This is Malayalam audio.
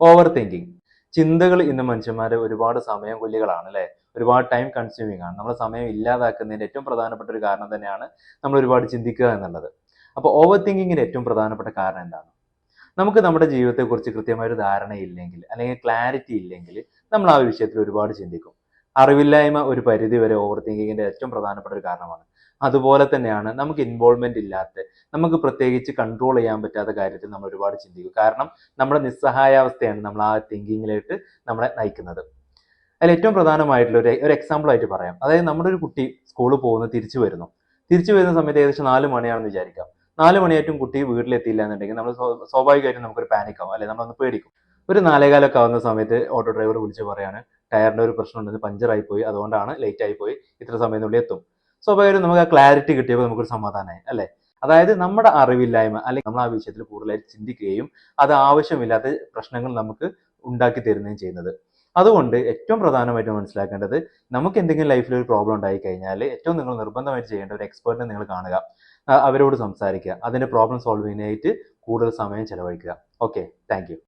ഓവർ തിങ്കിങ് ചിന്തകൾ ഇന്ന് മനുഷ്യന്മാരെ ഒരുപാട് സമയം കൊല്ലികളാണ് അല്ലെ? ഒരുപാട് ടൈം കൺസ്യൂമിങ് ആണ്. നമ്മുടെ സമയം ഇല്ലാതാക്കുന്നതിന്റെ ഏറ്റവും പ്രധാനപ്പെട്ട ഒരു കാരണം തന്നെയാണ് നമ്മൾ ഒരുപാട് ചിന്തിക്കുക എന്നുള്ളത്. അപ്പോൾ ഓവർ തിങ്കിങ്ങിന്റെ ഏറ്റവും പ്രധാനപ്പെട്ട കാരണം എന്താണ്? നമുക്ക് നമ്മുടെ ജീവിതത്തെക്കുറിച്ച് കൃത്യമായ ഒരു ധാരണയില്ലെങ്കിൽ അല്ലെങ്കിൽ ക്ലാരിറ്റി ഇല്ലെങ്കിൽ നമ്മൾ ആ വിഷയത്തിൽ ഒരുപാട് ചിന്തിക്കും. അറിവില്ലായ്മ ഒരു പരിധി വരെ ഓവർ തിങ്കിങ്ങിന്റെ ഏറ്റവും പ്രധാനപ്പെട്ട ഒരു കാരണമാണ്. അതുപോലെ തന്നെയാണ് നമുക്ക് ഇൻവോൾവ്മെന്റ് ഇല്ലാത്ത നമുക്ക് പ്രത്യേകിച്ച് കൺട്രോൾ ചെയ്യാൻ പറ്റാത്ത കാര്യത്തിൽ നമ്മൾ ഒരുപാട് ചിന്തിക്കും. കാരണം നമ്മുടെ നിസ്സഹായാവസ്ഥയാണ് നമ്മൾ ആ തിങ്കിങ്ങിലേക്ക് നമ്മളെ നയിക്കുന്നത്. അതിൽ ഏറ്റവും പ്രധാനമായിട്ടുള്ള ഒരു ഒരു എക്സാമ്പിൾ ആയിട്ട് പറയാം. അതായത് നമ്മുടെ ഒരു കുട്ടി സ്കൂളിൽ പോകുന്നു തിരിച്ചു വരുന്നു. തിരിച്ചു വരുന്ന സമയത്ത് ഏകദേശം നാല് മണിയാണെന്ന് വിചാരിക്കാം. നാല് മണിയായിട്ടും കുട്ടി വീട്ടിലെത്തിയില്ല എന്നുണ്ടെങ്കിൽ നമ്മൾ സ്വ- സ്വാഭാവികമായിട്ടും നമുക്കൊരു പാനിക്കാവും അല്ലെ നമ്മളൊന്ന് പേടിക്കും. ഒരു നാലേകാലൊക്കെ ആവുന്ന സമയത്ത് ഓട്ടോ ഡ്രൈവർ വിളിച്ച് പറയാണ് ടയറിന്റെ ഒരു പ്രശ്നം ഉണ്ടെന്ന് പഞ്ചറായി പോയി അതുകൊണ്ടാണ് ലേറ്റ് ആയി പോയി ഇത്ര സമയത്തിനുള്ളിൽ എത്തും. സ്വാഭാവികം നമുക്ക് ആ ക്ലാരിറ്റി കിട്ടിയപ്പോൾ നമുക്കൊരു സമാധാനമായി അല്ലെ? അതായത് നമ്മുടെ അറിവില്ലായ്മ അല്ലെങ്കിൽ നമ്മൾ ആ വിഷയത്തിൽ കൂടുതലായിട്ട് ചിന്തിക്കുകയും അത് ആവശ്യമില്ലാത്ത പ്രശ്നങ്ങൾ നമുക്ക് ഉണ്ടാക്കി തരുകയും ചെയ്യുന്നത്. അതുകൊണ്ട് ഏറ്റവും പ്രധാനമായിട്ട് മനസ്സിലാക്കേണ്ടത് നമുക്ക് എന്തെങ്കിലും ലൈഫിൽ ഒരു പ്രോബ്ലം ഉണ്ടായി കഴിഞ്ഞാൽ ഏറ്റവും നിങ്ങൾ നിർബന്ധമായിട്ട് ചെയ്യേണ്ട ഒരു എക്സ്പേർട്ടിനെ നിങ്ങൾ കാണുക. അവരോട് സംസാരിക്കുക. അതിന്റെ പ്രോബ്ലം സോൾവ് ചെയ്യാനായിട്ട് കൂടുതൽ സമയം ചെലവഴിക്കുക. Okay thank